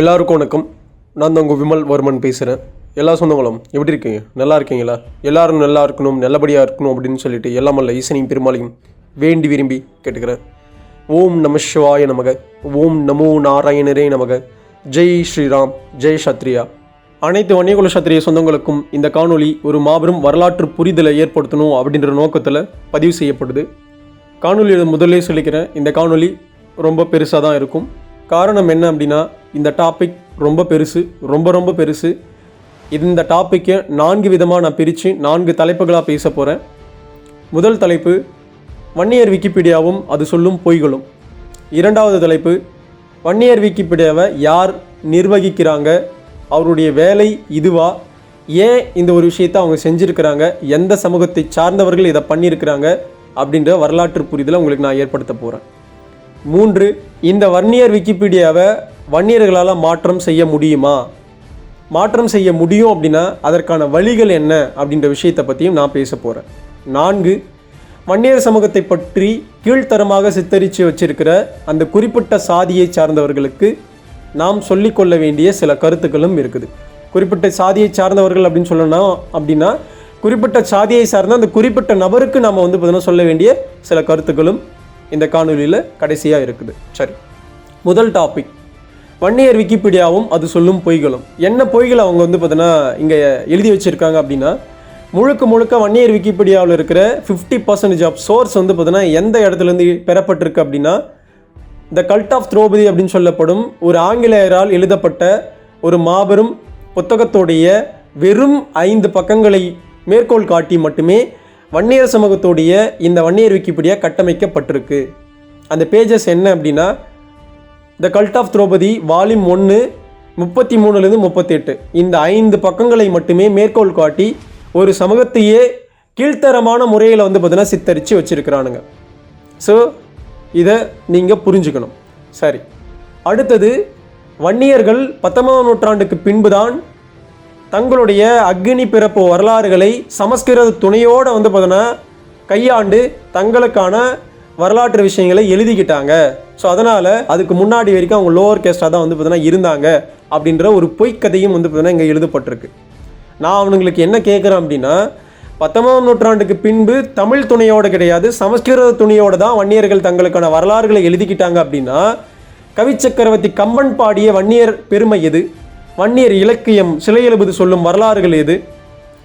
எல்லாருக்கும் வணக்கம். நான் தான் உங்கள் விமல் வர்மன் பேசுகிறேன் எல்லா சொந்தங்களும் எப்படி இருக்கீங்க? நல்லா இருக்கீங்களா? எல்லாரும் நல்லா இருக்கணும் நல்லபடியாக இருக்கணும் அப்படின்னு சொல்லிட்டு எல்லாம் அல்ல ஈசனையும் பெருமாளையும் வேண்டி விரும்பி கேட்டுக்கிறேன். ஓம் நம சிவாய நமக. ஓம் நமோ நாராயணரே நமக. ஜெய் ஸ்ரீராம் ஜெய் சத்ரியா அனைத்து வன்னியகுல சத்திரிய சொந்தங்களுக்கும் இந்த காணொளி ஒரு மாபெரும் வரலாற்று புரிதலை ஏற்படுத்தணும் அப்படின்ற நோக்கத்தில் பதிவு செய்யப்படுது. காணொலியோட முதல்லே சொல்லிக்கிறேன் இந்த காணொளி ரொம்ப பெருசாக தான் இருக்கும். காரணம் என்ன அப்படின்னா இந்த டாபிக் ரொம்ப பெருசு ரொம்ப ரொம்ப பெருசு. இந்த டாப்பிக்கை நான்கு விதமாக நான் பிரித்து நான்கு தலைப்புகளாக பேச போகிறேன் முதல் தலைப்பு வன்னியர் விக்கிபீடியாவும் அது சொல்லும் பொய்களும். இரண்டாவது தலைப்பு வன்னியர் விக்கிபீடியாவை யார் நிர்வகிக்கிறாங்க? அவருடைய வேலை இதுவா? ஏன் இந்த ஒரு விஷயத்தை அவங்க செஞ்சுருக்கிறாங்க? எந்த சமூகத்தை சார்ந்தவர்கள் இதை பண்ணியிருக்கிறாங்க? அப்படின்ற வரலாற்று புரிதலை உங்களுக்கு நான் ஏற்படுத்த போகிறேன் மூன்று இந்த வன்னியர் விக்கிபீடியாவை வன்னியர்களால் மாற்றம் செய்ய முடியுமா? மாற்றம் செய்ய முடியும் அப்படின்னா அதற்கான வழிகள் என்ன அப்படின்ற விஷயத்தை பற்றியும் நான் பேச போகிறேன் நான்கு வன்னியர் சமூகத்தை பற்றி கீழ்த்தரமாக சித்தரித்து வச்சிருக்கிற அந்த குறிப்பிட்ட சாதியை சார்ந்தவர்களுக்கு நாம் சொல்லிக்கொள்ள வேண்டிய சில கருத்துக்களும் இருக்குது. குறிப்பிட்ட சாதியை சார்ந்தவர்கள் அப்படின்னு சொல்லணும் அப்படின்னா குறிப்பிட்ட சாதியை சார்ந்த அந்த குறிப்பிட்ட நபருக்கு நாம் வந்து பார்த்தீங்கன்னா சொல்ல வேண்டிய சில கருத்துக்களும் இந்த காணொலியில் கடைசியாக இருக்குது. சரி. முதல் டாபிக் வன்னியர் விக்கிபீடியாவும் அது சொல்லும் பொய்களும். என்ன பொய்கள் அவங்க வந்து பார்த்தீங்கன்னா இங்கே எழுதி வச்சுருக்காங்க அப்படின்னா முழுக்க முழுக்க வன்னியர் விக்கிபீடியாவில் இருக்கிற ஃபிஃப்டி பர்சன்டேஜ் ஆஃப் சோர்ஸ் வந்து பார்த்தீங்கன்னா எந்த இடத்துலேருந்து பெறப்பட்டிருக்கு அப்படின்னா த கல்ட் ஆஃப் திரௌபதி அப்படின்னு சொல்லப்படும் ஒரு ஆங்கிலேயரால் எழுதப்பட்ட ஒரு மாபெரும் புத்தகத்துடைய வெறும் ஐந்து பக்கங்களை மேற்கோள் காட்டி மட்டுமே வன்னியர் சமூகத்துடைய இந்த வன்னியர் விக்கிபீடியா கட்டமைக்கப்பட்டிருக்கு. அந்த பேஜஸ் என்ன அப்படின்னா the cult of Draupadi volume ஒன்று முப்பத்தி மூணுலேருந்து முப்பத்தெட்டு இந்த ஐந்து பக்கங்களை மட்டுமே மேற்கோள் காட்டி ஒரு சமூகத்தையே கீழ்த்தரமான முறையில் வந்து பார்த்தீங்கன்னா சித்தரித்து வச்சுருக்கிறானுங்க. ஸோ இதை நீங்கள் புரிஞ்சுக்கணும். சரி. அடுத்தது வன்னியர்கள் பத்தொன்பதாம் நூற்றாண்டுக்கு பின்புதான் தங்களுடைய அக்னி பிறப்பு வரலாறுகளை சமஸ்கிருத துணையோடு வந்து பார்த்தோன்னா கையாண்டு தங்களுக்கான வரலாற்று விஷயங்களை எழுதிக்கிட்டாங்க. ஸோ அதனால் அதுக்கு முன்னாடி வரைக்கும் அவங்க லோவர் கேஸ்டாக தான் வந்து பார்த்தீங்கன்னா இருந்தாங்க அப்படின்ற ஒரு பொய்க்கதையும் வந்து பார்த்தீங்கன்னா இங்கே எழுதப்பட்டிருக்கு. நான் அவனுங்களுக்கு என்ன கேட்குறேன் அப்படின்னா பத்தொன்பதாம் நூற்றாண்டுக்கு பின்பு தமிழ் துணையோடு கிடையாது சமஸ்கிருத துணையோடு தான் வன்னியர்கள் தங்களுக்கான வரலாறுகளை எழுதிக்கிட்டாங்க அப்படின்னா கவிச்சக்கரவர்த்தி கம்பன் பாடிய வன்னியர் பெருமை எது? வன்னியர் இலக்கியம் சிலை எழுபது சொல்லும் வரலாறுகள் எது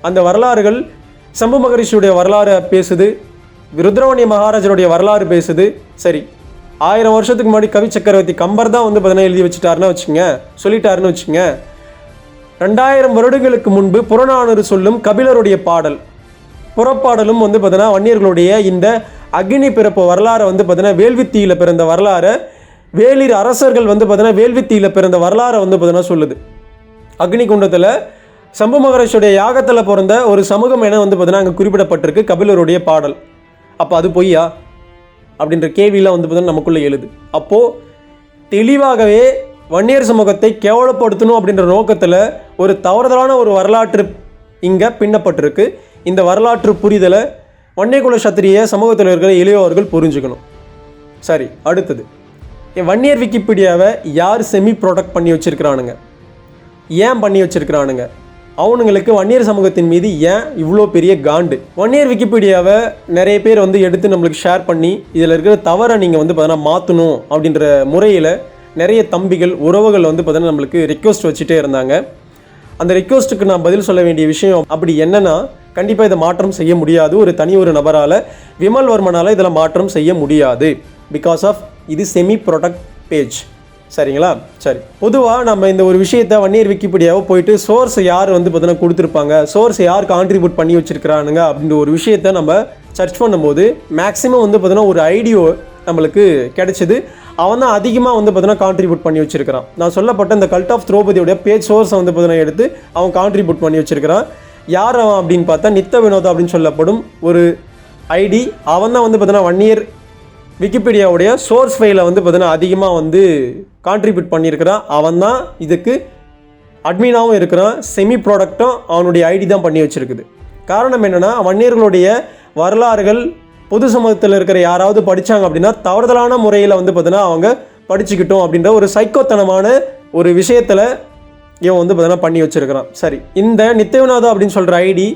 அந்த வரலாறுகள் சம்பு மகரிஷியுடைய வரலாறு பேசுது ருத்ரவணிய மகாராஜனுடைய வரலாறு பேசுது. சரி ஆயிரம் வருஷத்துக்கு முன்னாடி கவி சக்கரவர்த்தி கம்பர் தான் வந்து பார்த்தீங்கன்னா எழுதி வச்சுட்டாருன்னு வச்சுங்க சொல்லிட்டாருன்னு வச்சுங்க ரெண்டாயிரம் வருடங்களுக்கு முன்பு புறநானூறு சொல்லும் கபிலருடைய பாடல் புறப்பாடலும் வந்து பார்த்தீங்கன்னா வன்னியர்களுடைய இந்த அக்னி பிறப்பு வரலாறை வந்து பார்த்தீங்கன்னா வேள்வித்தீயில் பிறந்த வரலாறை வேளிர் அரசர்கள் வந்து பார்த்தீங்கன்னா வேள்வித்தீயில் பிறந்த வரலாறை வந்து பார்த்தீங்கன்னா சொல்லுது. அக்னி குண்டத்தில் சம்பு மகரிஷியுடைய யாகத்தில் பிறந்த ஒரு சமூகம் என வந்து பார்த்தீங்கன்னா அங்கே குறிப்பிடப்பட்டிருக்கு. கபிலருடைய பாடல். அப்போ அது பொய்யா? அப்படின்ற கேள்வியெலாம் வந்து பார்த்தீங்கன்னா நமக்குள்ளே எழுது. அப்போது தெளிவாகவே வன்னியர் சமூகத்தை கேவலப்படுத்தணும் அப்படின்ற நோக்கத்தில் ஒரு தவறுதலான ஒரு வரலாற்று இங்கே பின்னப்பட்டிருக்கு. இந்த வரலாற்று புரிதலை வன்னியகுல சத்திரிய சமூகத்தில் இருக்கிற இளையோர்கள் புரிஞ்சுக்கணும். சரி அடுத்தது. என் வன்னியர் விக்கிபீடியாவை யார் செமி ப்ரொடக்ட் பண்ணி வச்சுருக்கிறானுங்க? ஏன் பண்ணி வச்சுருக்கிறானுங்க? அவனுங்களுக்கு வன்னியர் சமூகத்தின் மீது ஏன் இவ்வளோ பெரிய காண்டு? வன்னியர் விக்கிபீடியாவை நிறைய பேர் வந்து எடுத்து நம்மளுக்கு ஷேர் பண்ணி இதில் இருக்கிற தவறை நீங்கள் வந்து பார்த்தீங்கன்னா மாற்றணும் அப்படின்ற முறையில் நிறைய தம்பிகள் உறவுகள் வந்து பார்த்தீங்கன்னா நம்மளுக்கு ரிக்வஸ்ட் வச்சுட்டே இருந்தாங்க. அந்த ரிக்வஸ்ட்டுக்கு நான் பதில் சொல்ல வேண்டிய விஷயம் அப்படி என்னென்னா கண்டிப்பாக இதை மாற்றம் செய்ய முடியாது. ஒரு தனி ஒரு நபரால் விமல் வர்மனால் இதில் மாற்றம் செய்ய முடியாது. பிகாஸ் ஆஃப் இது செமி ப்ரொடக்ட் பேஜ் சரிங்களா? சரி. பொதுவாக நம்ம இந்த ஒரு விஷயத்தை வன்னியர் விக்கிபீடியாவை போயிட்டு சோர்ஸ் யார் வந்து பார்த்தீங்கன்னா கொடுத்துருப்பாங்க சோர்ஸ் யார் கான்ட்ரிபியூட் பண்ணி வச்சிருக்கிறானுங்க அப்படின்ற ஒரு விஷயத்த நம்ம சர்ச் பண்ணும்போது மேக்ஸிமம் வந்து பார்த்தீங்கன்னா ஒரு ஐடியோ நம்மளுக்கு கிடைச்சிது. அவன் தான் அதிகமாக வந்து பார்த்தீங்கன்னா கான்ட்ரிபியூட் பண்ணி வச்சிருக்கிறான். நான் சொல்லப்பட்ட இந்த கல்ட் ஆஃப் திரௌபதியோட பேஜ் சோர்ஸை வந்து பார்த்தீங்கன்னா எடுத்து அவன் கான்ட்ரிபியூட் பண்ணி வச்சிருக்கிறான். யார் அவன் அப்படின்னு பார்த்தா நித்த வினோதா அப்படின்னு சொல்லப்படும் ஒரு ஐடி. அவன் தான் வந்து பார்த்தீங்கன்னா ஒன் இயர் விக்கிபீடியாவுடைய சோர்ஸ் ஃபைலை வந்து பார்த்தீங்கன்னா அதிகமாக வந்து கான்ட்ரிபியூட் பண்ணியிருக்கிறான். அவன் தான் இதுக்கு அட்மினாகவும் இருக்கிறான். செமி ப்ராடக்ட்டும் அவனுடைய ஐடி தான் பண்ணி வச்சிருக்குது. காரணம் என்னென்னா வன்னியர்களுடைய வரலாறுகள் பொது சமூகத்தில் இருக்கிற யாராவது படித்தாங்க அப்படின்னா தவறுதலான முறையில் வந்து பார்த்தீங்கன்னா அவங்க படிச்சுக்கிட்டோம் அப்படின்ற ஒரு சைக்கோத்தனமான ஒரு விஷயத்தில் இவன் வந்து பார்த்தீங்கன்னா பண்ணி வச்சிருக்கிறான். சரி இந்த நித்தியநாதா அப்படின்னு சொல்கிற ஐடி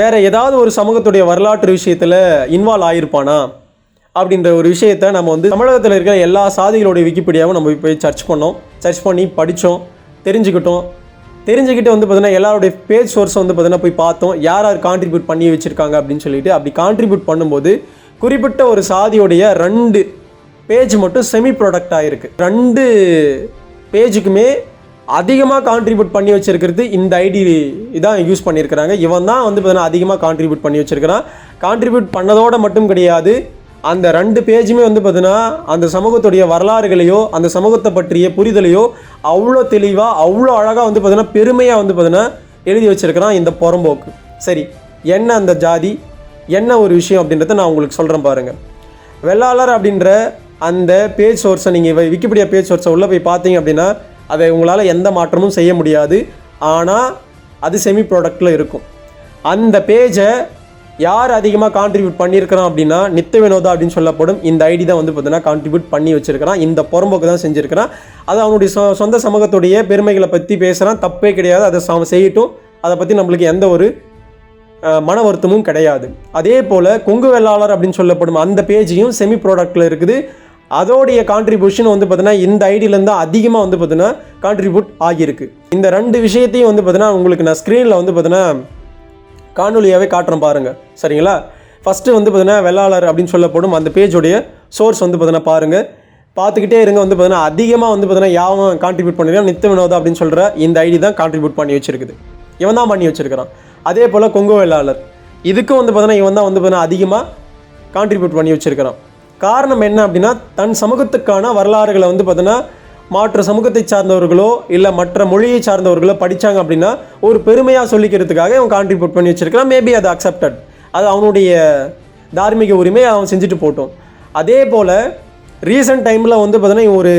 வேறு ஏதாவது ஒரு சமூகத்துடைய வரலாற்று விஷயத்தில் இன்வால்வ் ஆகிருப்பானா அப்படின்ற ஒரு விஷயத்த நம்ம வந்து தமிழகத்தில் இருக்கிற எல்லா சாதிகளுடைய விக்கிபீடியாவும் நம்ம போய் சர்ச் பண்ணோம். சர்ச் பண்ணி படித்தோம் தெரிஞ்சுக்கிட்டோம். தெரிஞ்சுக்கிட்டு வந்து பார்த்தீங்கன்னா எல்லாருடைய பேஜ் சோர்ஸ் வந்து பார்த்தீங்கன்னா போய் பார்த்தோம். யார் யார் கான்ட்ரிபியூட் பண்ணி வச்சுருக்காங்க அப்படின்னு சொல்லிட்டு அப்படி கான்ட்ரிபியூட் பண்ணும்போது குறிப்பிட்ட ஒரு சாதியுடைய ரெண்டு பேஜ் மட்டும் செமி ப்ராடக்டாக ஆகிருக்கு ரெண்டு பேஜுக்குமே அதிகமாக கான்ட்ரிபியூட் பண்ணி வச்சுருக்கிறது இந்த ஐடி இதான் யூஸ் பண்ணியிருக்கிறாங்க. இவன் தான் வந்து பார்த்தீங்கன்னா அதிகமாக கான்ட்ரிபியூட் பண்ணி வச்சுருக்கிறான். கான்ட்ரிபியூட் பண்ணதோடு மட்டும் கிடையாது. அந்த ரெண்டு பேஜுமே வந்து பார்த்தீங்கன்னா அந்த சமூகத்துடைய வரலாறுகளையோ அந்த சமூகத்தை பற்றிய புரிதலையோ அவ்வளோ தெளிவாக அவ்வளோ அழகாக வந்து பார்த்தீங்கன்னா பெருமையாக வந்து பார்த்தீங்கன்னா எழுதி வச்சுருக்கிறான் இந்த புறம்போக்கு. சரி என்ன அந்த ஜாதி? என்ன ஒரு விஷயம் அப்படின்றத நான் உங்களுக்கு சொல்கிறேன் பாருங்கள் வெள்ளாளர் அப்படின்ற அந்த பேஜ் சோர்ஸை நீங்கள் விக்கிபீடியா பேஜ் சோர்ஸை உள்ளே போய் பார்த்தீங்க அப்படின்னா அதை உங்களால் எந்த மாற்றமும் செய்ய முடியாது. ஆனால் அது செமி ப்ராடக்டில் இருக்கும். அந்த பேஜை யார் அதிகமாக கான்ட்ரிபியூட் பண்ணியிருக்கிறான் அப்படின்னா நித்த வினோதா அப்படின்னு சொல்லப்படும். இந்த ஐடி தான் வந்து பார்த்தீங்கன்னா கான்ட்ரிபியூட் பண்ணி வச்சிருக்கிறான். இந்த புறம்போக்கு தான் செஞ்சுருக்கிறான். அது அவனுடைய சொந்த சமூகத்துடைய பெருமைகளை பற்றி பேசுகிறான் தப்பே கிடையாது. அதை செய்யட்டும். அதை பற்றி நம்மளுக்கு எந்த ஒரு மன வருத்தமும் கிடையாது. அதே போல் கொங்கு வெள்ளாளர் அப்படின்னு சொல்லப்படும் அந்த பேஜையும் செமி ப்ராடக்டில் இருக்குது. அதோடைய கான்ட்ரிபியூஷன் வந்து பார்த்தீங்கன்னா இந்த ஐடியிலேருந்து அதிகமாக வந்து பார்த்தீங்கன்னா கான்ட்ரிபியூட் ஆகியிருக்கு. இந்த ரெண்டு விஷயத்தையும் வந்து பார்த்தீங்கன்னா உங்களுக்கு நான் ஸ்க்ரீனில் வந்து பார்த்தீங்கன்னா காணொலியாகவே காட்டுறேன் பாருங்கள் சரிங்களா? ஃபஸ்ட்டு வந்து பார்த்தீங்கன்னா வெள்ளாளர் அப்படின்னு சொல்லப்படும் அந்த பேஜோடைய சோர்ஸ் வந்து பார்த்தீங்கன்னா பாருங்கள் பார்த்துக்கிட்டே இருங்க வந்து பார்த்தீங்கன்னா அதிகமாக வந்து பார்த்தீங்கன்னா யாவும் கான்ட்ரிபியூட் பண்ணிருக்கான் நித்த வினோதா அப்படின்னு சொல்கிற இந்த ஐடி தான் கான்ட்ரிபியூட் பண்ணி வச்சிருக்குது. இவன் தான் பண்ணி வச்சிருக்கிறான். அதே போல் கொங்கு வெள்ளாளர். இதுக்கும் வந்து பார்த்தீங்கன்னா இவன் தான் வந்து பார்த்தீங்கன்னா அதிகமாக கான்ட்ரிபியூட் பண்ணி வச்சிருக்கிறான். காரணம் என்ன அப்படின்னா தன் சமூகத்துக்கான வரலாறுகளை வந்து பார்த்தீங்கன்னா மாற்று சமூகத்தை சார்ந்தவர்களோ இல்லை மற்ற மொழியை சார்ந்தவர்களோ படித்தாங்க அப்படின்னா ஒரு பெருமையாக சொல்லிக்கிறதுக்காக அவன் கான்ட்ரிபியூட் பண்ணி வச்சிருக்கிறான். மேபி அது அக்செப்டட் அது அவனுடைய தார்மீக உரிமை அவன் செஞ்சுட்டு போட்டோம். அதே போல் ரீசெண்ட் டைமில் வந்து பார்த்தீங்கன்னா இவன் ஒரு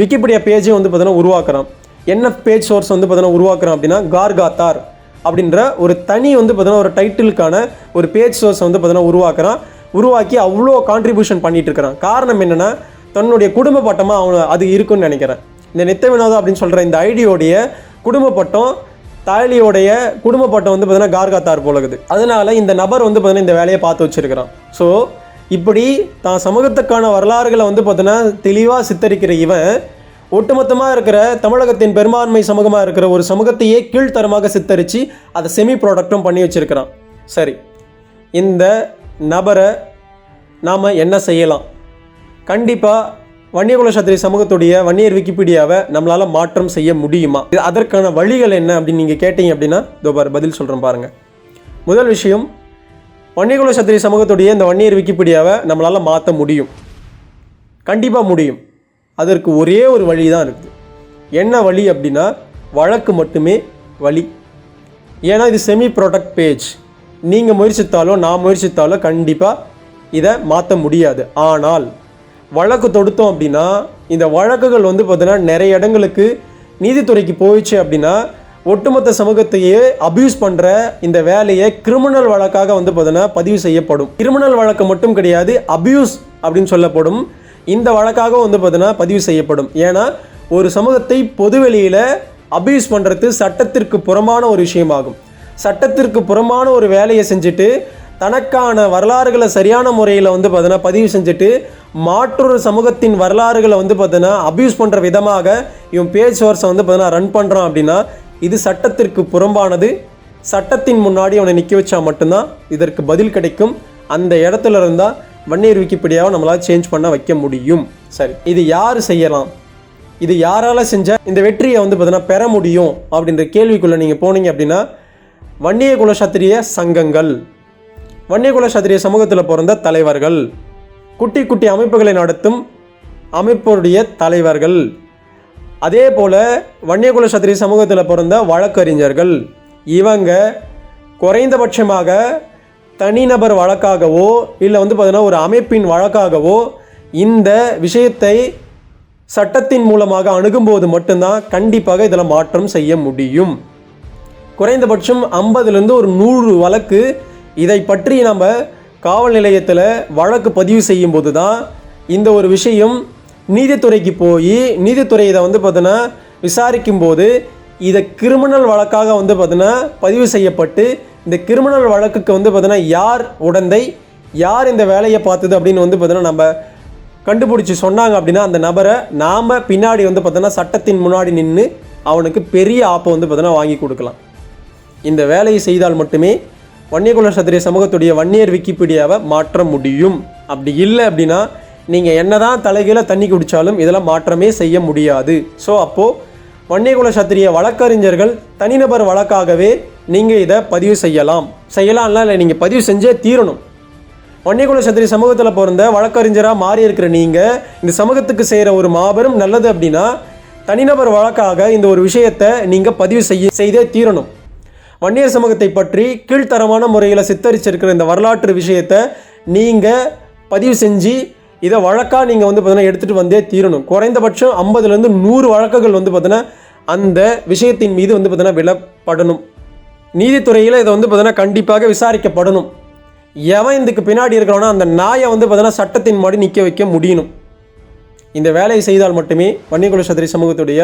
விக்கிபீடியா பேஜை வந்து பார்த்தீங்கன்னா உருவாக்குறான். என்ன பேஜ் சோர்ஸ் வந்து பார்த்தீங்கன்னா உருவாக்குறான் அப்படின்னா கார்காத்தார் அப்படின்ற ஒரு தனி வந்து பார்த்தீங்கன்னா ஒரு டைட்டிலுக்கான ஒரு பேஜ் சோர்ஸ் வந்து பார்த்தீங்கன்னா உருவாக்குறான். உருவாக்கி அவ்வளோ கான்ட்ரிபியூஷன் பண்ணிகிட்டு இருக்கிறான். காரணம் என்னென்னா தன்னுடைய குடும்ப பட்டமாக அவங்க அது இருக்குன்னு நினைக்கிறேன். இந்த நித்த வினோதம் அப்படின்னு சொல்கிற இந்த ஐடியோடைய குடும்ப பட்டம் தாலியோடைய குடும்ப பட்டம் வந்து பார்த்தீங்கன்னா கார்காத்தார் போலகுது அதனால இந்த நபர் வந்து பார்த்தீங்கன்னா இந்த வேலையை பார்த்து வச்சிருக்கிறான். ஸோ இப்படி தான் சமூகத்துக்கான வரலாறுகளை வந்து பார்த்தீங்கன்னா தெளிவாக சித்தரிக்கிற இவன் ஒட்டுமொத்தமாக இருக்கிற தமிழகத்தின் பெரும்பான்மை சமூகமாக இருக்கிற ஒரு சமூகத்தையே கீழ்த்தரமாக சித்தரித்து அதை செமி ப்ராடக்ட்டும் பண்ணி வச்சிருக்கிறான். சரி இந்த நபரை நாம் என்ன செய்யலாம்? கண்டிப்பாக வன்னியகுல சத்திரிய சமூகத்துடைய வன்னியர் விக்கிபீடியாவை நம்மளால் மாற்றம் செய்ய முடியுமா? இது அதற்கான வழிகள் என்ன அப்படின்னு நீங்கள் கேட்டீங்க அப்படின்னா இதோ பதில் சொல்கிறேன் பாருங்கள் முதல் விஷயம் வன்னியகுல சத்திரி சமூகத்துடைய இந்த வன்னியர் விக்கிபீடியாவை நம்மளால் மாற்ற முடியும். கண்டிப்பாக முடியும். அதற்கு ஒரே ஒரு வழி தான் இருக்குது. என்ன வழி அப்படின்னா வழக்கு மட்டுமே வழி. ஏன்னா இது செமி ப்ரொடக்ட் பேஜ் நீங்கள் முயற்சித்தாலோ நான் முயற்சித்தாலோ கண்டிப்பாக இதை மாற்ற முடியாது. ஆனால் வழக்கு தொடுத்தோம் அப்படின்னா இந்த வழக்குகள் வந்து பார்த்தீங்கன்னா நிறைய இடங்களுக்கு நீதித்துறைக்கு போயிடுச்சு அப்படின்னா ஒட்டுமொத்த சமூகத்தையே அபியூஸ் பண்ணுற இந்த வேலையை கிரிமினல் வழக்காக வந்து பார்த்தீங்கன்னா பதிவு செய்யப்படும். கிரிமினல் வழக்கு மட்டும் கிடையாது அபியூஸ் அப்படின்னு சொல்லப்படும். இந்த வழக்காக வந்து பார்த்தீங்கன்னா பதிவு செய்யப்படும். ஏன்னா ஒரு சமூகத்தை பொதுவெளியில் அபியூஸ் பண்ணுறது சட்டத்திற்கு புறமான ஒரு விஷயமாகும். சட்டத்திற்கு புறமான ஒரு வேலையை செஞ்சுட்டு தனக்கான வரலாறுகளை சரியான முறையில் வந்து பார்த்தீங்கன்னா பதிவு செஞ்சுட்டு மாற்றொரு சமூகத்தின் வரலாறுகளை வந்து பார்த்தீங்கன்னா அப்யூஸ் பண்ணுற விதமாக இவன் பேஜ் சோர்ஸை வந்து பார்த்தீங்கன்னா ரன் பண்ணுறான் அப்படின்னா இது சட்டத்திற்கு புறம்பானது. சட்டத்தின் முன்னாடி அவனை நிற்க வச்சா மட்டும்தான் இதற்கு பதில் கிடைக்கும். அந்த இடத்துல இருந்தால் வன்னியர் விக்கிபீடியாவை நம்மளால் சேஞ்ச் பண்ண வைக்க முடியும். சரி இது யார் செய்யலாம்? இது யாரால் செஞ்ச இந்த வெற்றியை வந்து பார்த்தீங்கன்னா பெற முடியும் அப்படின்ற கேள்விக்குள்ளே நீங்கள் போனீங்க அப்படின்னா வன்னிய குலசத்திரிய சங்கங்கள். வன்னிய குல சத்திரிய சமூகத்தில் பிறந்த தலைவர்கள். குட்டி குட்டி அமைப்புகளை நடத்தும் அமைப்புடைய தலைவர்கள். அதே போல் வன்னியகுல சத்திரிய சமூகத்தில் பிறந்த வழக்கறிஞர்கள். இவங்க குறைந்தபட்சமாக தனிநபர் வழக்காகவோ இல்லை வந்து பார்த்தீங்கன்னா ஒரு அமைப்பின் வழக்காகவோ இந்த விஷயத்தை சட்டத்தின் மூலமாக அணுகும்போது மட்டும்தான் கண்டிப்பாக இதில் மாற்றம் செய்ய முடியும். குறைந்தபட்சம் ஐம்பதுலேருந்து ஒரு நூறு வழக்கு இதை பற்றி நம்ம காவல் நிலையத்தில் வழக்கு பதிவு செய்யும்போது தான் இந்த ஒரு விஷயம் நீதித்துறைக்கு போய் நீதித்துறை இதை வந்து பார்த்தீங்கன்னா விசாரிக்கும் போது இதை கிரிமினல் வழக்காக வந்து பார்த்தீங்கன்னா பதிவு செய்யப்பட்டு இந்த கிரிமினல் வழக்குக்கு வந்து பார்த்தீங்கன்னா யார் உடந்தை யார் இந்த வேலையை பார்த்தது அப்படின்னு வந்து பார்த்தீங்கன்னா நம்ம கண்டுபிடிச்சி சொன்னாங்க அப்படின்னா அந்த நபரை நாம் பின்னாடி வந்து பார்த்தோன்னா சட்டத்தின் முன்னாடி நின்று அவனுக்கு பெரிய ஆப்பை வந்து பார்த்தோன்னா வாங்கி கொடுக்கலாம். இந்த வேலையை செய்தால் மட்டுமே வன்னியகுல சத்திரிய சமூகத்துடைய வன்னியர் விக்கிபீடியாவை மாற்ற முடியும். அப்படி இல்லை அப்படின்னா நீங்கள் என்ன தான் தலைகீழ தண்ணி குடித்தாலும் இதெல்லாம் மாற்றமே செய்ய முடியாது. ஸோ அப்போது வன்னியகுல சத்திரிய வழக்கறிஞர்கள் தனிநபர் வழக்காகவே நீங்கள் இதை பதிவு செய்யலாம். செய்யலாம்லாம் இல்லை நீங்கள் பதிவு செஞ்சே தீரணும். வன்னியகுல சத்திரிய சமூகத்தில் பிறந்த வழக்கறிஞராக மாறி இருக்கிற நீங்கள் இந்த சமூகத்துக்கு செய்கிற ஒரு மாபெரும் நல்லது அப்படின்னா தனிநபர் வழக்காக இந்த ஒரு விஷயத்தை நீங்கள் பதிவு செய்ய செய்தே தீரணும். வன்னியர் சமூகத்தை பற்றி கீழ்த்தரமான முறையில் சித்தரிச்சிருக்கிற இந்த வரலாற்று விஷயத்தை நீங்கள் பதிவு செஞ்சு இதை வழக்காக நீங்கள் வந்து பார்த்தீங்கன்னா எடுத்துகிட்டு வந்தே தீரணும். குறைந்தபட்சம் ஐம்பதுலேருந்து நூறு வழக்குகள் வந்து பார்த்தீங்கன்னா அந்த விஷயத்தின் மீது வந்து பார்த்தீங்கன்னா விலப்படணும் நீதித்துறையில் இதை வந்து பார்த்தீங்கன்னா கண்டிப்பாக விசாரிக்கப்படணும். எவன் இதுக்கு பின்னாடி இருக்கிறானோ அந்த நாயை வந்து பார்த்தீங்கன்னா சட்டத்தின் மாதிரி நிற்க வைக்க முடியணும். இந்த வேலையை செய்தால் மட்டுமே வன்னியகுல சத்திரி சமூகத்துடைய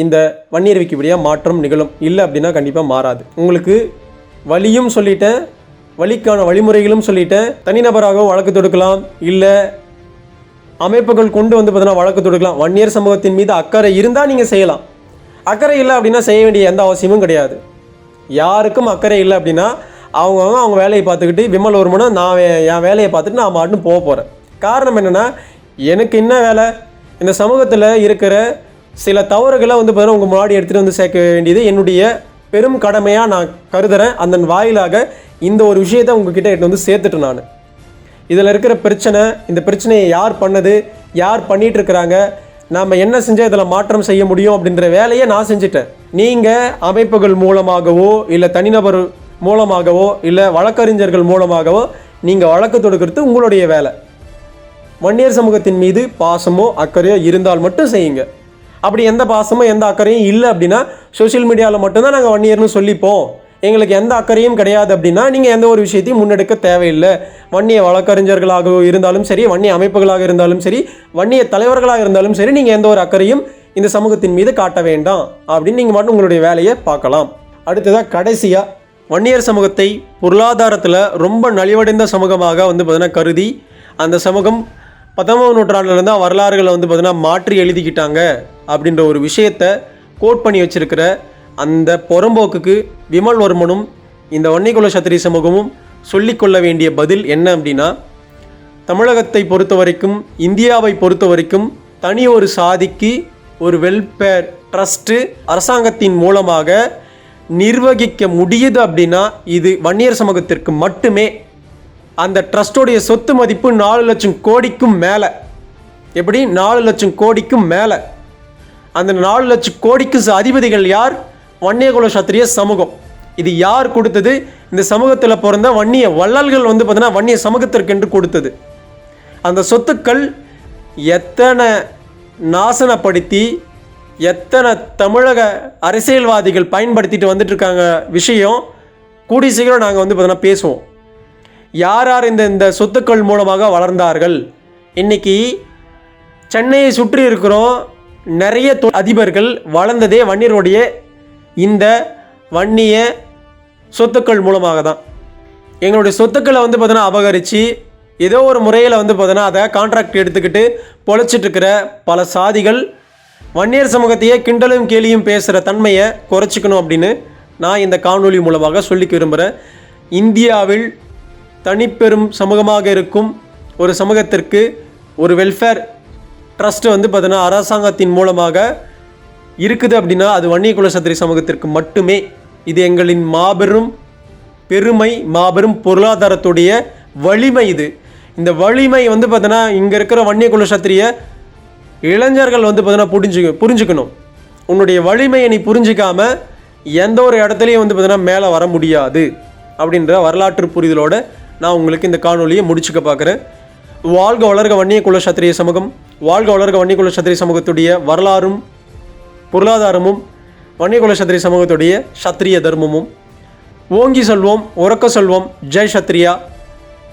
இந்த வன்னியர் விக்கிபடியா மாற்றம் நிகழும். இல்லை அப்படின்னா கண்டிப்பாக மாறாது. உங்களுக்கு வழியும் சொல்லிட்டேன் வழிக்கான வழிமுறைகளும் சொல்லிட்டேன். தனிநபராகவும் வழக்கு தொடுக்கலாம். இல்லை அமைப்புகள் கொண்டு வந்து பார்த்தீங்கன்னா வழக்கு தொடுக்கலாம். வன்னியர் சமூகத்தின் மீது அக்கறை இருந்தால் நீங்கள் செய்யலாம். அக்கறை இல்லை அப்படின்னா செய்ய வேண்டிய எந்த அவசியமும் கிடையாது. யாருக்கும் அக்கறை இல்லை அப்படின்னா அவங்கவுங்க அவங்க வேலையை பார்த்துக்கிட்டு விமல் வருமானா நான் என் வேலையை பார்த்துட்டு நான் மாட்டுன்னு போக போகிறேன் காரணம் என்னென்னா எனக்கு என்ன வேலை? இந்த சமூகத்தில் இருக்கிற சில தவறுகளை வந்து பார்த்தீங்கன்னா உங்கள் முன்னாடி எடுத்துகிட்டு வந்து சேர்க்க வேண்டியது என்னுடைய பெரும் கடமையாக நான் கருதுகிறேன் அந்த வாயிலாக இந்த ஒரு விஷயத்தை உங்ககிட்ட எடுத்து வந்து சேர்த்துட்டேன் நான். இதில் இருக்கிற பிரச்சனை இந்த பிரச்சனையை யார் பண்ணது யார் பண்ணிட்டு இருக்கிறாங்க நாம் என்ன செஞ்சால் இதில் மாற்றம் செய்ய முடியும் அப்படின்ற வேலையை நான் செஞ்சுட்டேன். நீங்கள் அமைப்புகள் மூலமாகவோ இல்லை தனிநபர் மூலமாகவோ இல்லை வழக்கறிஞர்கள் மூலமாகவோ நீங்கள் வழக்கு தொடுக்கிறது உங்களுடைய வேலை. வன்னியர் சமூகத்தின் மீது பாசமோ அக்கறையோ இருந்தால் மட்டும் செய்யுங்க. அப்படி எந்த பாசமும் எந்த அக்கறையும் இல்லை அப்படின்னா சோஷியல் மீடியாவில் மட்டும்தான் நாங்கள் வன்னியர்னு சொல்லிப்போம். எங்களுக்கு எந்த அக்கறையும் கிடையாது அப்படின்னா நீங்கள் எந்த ஒரு விஷயத்தையும் முன்னெடுக்க தேவையில்லை. வன்னிய வழக்கறிஞர்களாக இருந்தாலும் சரி வன்னிய அமைப்புகளாக இருந்தாலும் சரி வன்னிய தலைவர்களாக இருந்தாலும் சரி நீங்கள் எந்த ஒரு அக்கறையும் இந்த சமூகத்தின் மீது காட்ட வேண்டாம். அப்படின்னு நீங்கள் மட்டும் உங்களுடைய வேலையை பார்க்கலாம். அடுத்ததாக கடைசியாக வன்னியர் சமூகத்தை பொருளாதாரத்தில் ரொம்ப நலிவடைந்த சமூகமாக வந்து பார்த்தீங்கன்னா கருதி அந்த சமூகம் பத்தொன்பதாம் நூற்றாண்டுலேருந்து வரலாறுகளை வந்து பார்த்தீங்கன்னா மாற்றி எழுதிக்கிட்டாங்க அப்படின்ற ஒரு விஷயத்தை கோட் பண்ணி வச்சிருக்கிற அந்த புறம்போக்குக்கு விமல்வர்மனும் இந்த வன்னிகுல சத்திரி சமூகமும் சொல்லிக்கொள்ள வேண்டிய பதில் என்ன அப்படின்னா தமிழகத்தை பொறுத்த வரைக்கும் இந்தியாவை பொறுத்த வரைக்கும் தனி ஒரு சாதிக்கு ஒரு வெல்ஃபேர் ட்ரஸ்ட்டு அரசாங்கத்தின் மூலமாக நிர்வகிக்க முடியுது அப்படின்னா இது வன்னியர் சமூகத்திற்கு மட்டுமே அந்த ட்ரஸ்டோடைய சொத்து மதிப்பு நாலு லட்சம் கோடிக்கும் மேலே. எப்படி? நாலு லட்சம் கோடிக்கும் மேலே. அந்த நாலு லட்சம் கோடிக்கு அதிபதிகள் யார்? வன்னியகுல சத்திரிய சமூகம். இது யார் கொடுத்தது? இந்த சமூகத்தில் பிறந்த வன்னிய வள்ளல்கள் வந்து பார்த்தீங்கன்னா வன்னிய சமூகத்திற்கென்று கொடுத்தது. அந்த சொத்துக்கள் எத்தனை நாசனப்படுத்தி எத்தனை தமிழக அரசியல்வாதிகள் பயன்படுத்திட்டு வந்துட்டு இருக்காங்க விஷயம் கூடி சீக்கிரம் நாங்கள் வந்து பார்த்தீங்கன்னா பேசுவோம். யார் யார் இந்த இந்த சொத்துக்கள் மூலமாக வளர்ந்தார்கள்? இன்றைக்கி சென்னையை சுற்றி இருக்கிறோம். நிறைய தொ- அதிபர்கள் வளர்ந்ததே வன்னியருடைய இந்த வன்னிய சொத்துக்கள் மூலமாக தான் எங்களுடைய சொத்துக்களை வந்து பார்த்தோன்னா அபகரித்து ஏதோ ஒரு முறையில் வந்து பார்த்தோன்னா அதை கான்ட்ராக்ட் எடுத்துக்கிட்டு பொழைச்சிட்ருக்கிற பல சாதிகள் வன்னியர் சமூகத்தையே கிண்டலும் கேலியும் பேசுகிற தன்மையை குறைச்சிக்கணும் அப்படின்னு நான் இந்த காணொலி மூலமாக சொல்லிக்க விரும்புகிறேன் இந்தியாவில் தனிப்பெரும் சமூகமாக இருக்கும் ஒரு சமூகத்திற்கு ஒரு வெல்ஃபேர் ட்ரஸ்ட் வந்து பார்த்தீங்கன்னா அரசாங்கத்தின் மூலமாக இருக்குது அப்படின்னா அது வன்னிய குலசத்திரி சமூகத்திற்கு மட்டுமே. இது எங்களின் மாபெரும் பெருமை மாபெரும் பொருளாதாரத்துடைய வலிமை இது. இந்த வலிமை வந்து பார்த்தீங்கன்னா இங்கே இருக்கிற வன்னிய குலசத்திரிய இளைஞர்கள் வந்து பார்த்தீங்கன்னா புரிஞ்சு புரிஞ்சுக்கணும். உன்னுடைய வலிமையை நீ புரிஞ்சிக்காமல் எந்த ஒரு இடத்துலையும் வந்து பார்த்தீங்கன்னா மேலே வர முடியாது அப்படின்ற வரலாற்று புரிதலோட நான் உங்களுக்கு இந்த காணொலியை முடிச்சுக்க பார்க்குறேன். வாழ்க வளர்க வன்னிய குல சத்திரிய சமூகம். வாழ்க வளர்க வன்னிய குல சத்திரிய சமூகத்துடைய வரலாறும் பொருளாதாரமும் வன்னியகுல சத்திரிய சமூகத்துடைய சத்திரிய தர்மமும். ஓங்கி செல்வோம் உறக்க செல்வோம். ஜெய் சத்ரியா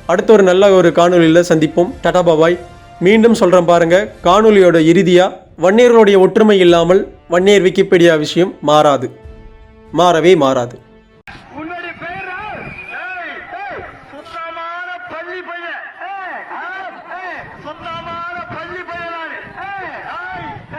அடுத்த ஒரு நல்ல ஒரு காணொலியில் சந்திப்போம். டாடா பாபாய் மீண்டும் சொல்கிறேன் பாருங்கள் காணொலியோட இறுதியாக வன்னியர்களுடைய ஒற்றுமை இல்லாமல் வன்னியர் விக்கிபீடியா விஷயம் மாறாது. மாறவே மாறாது.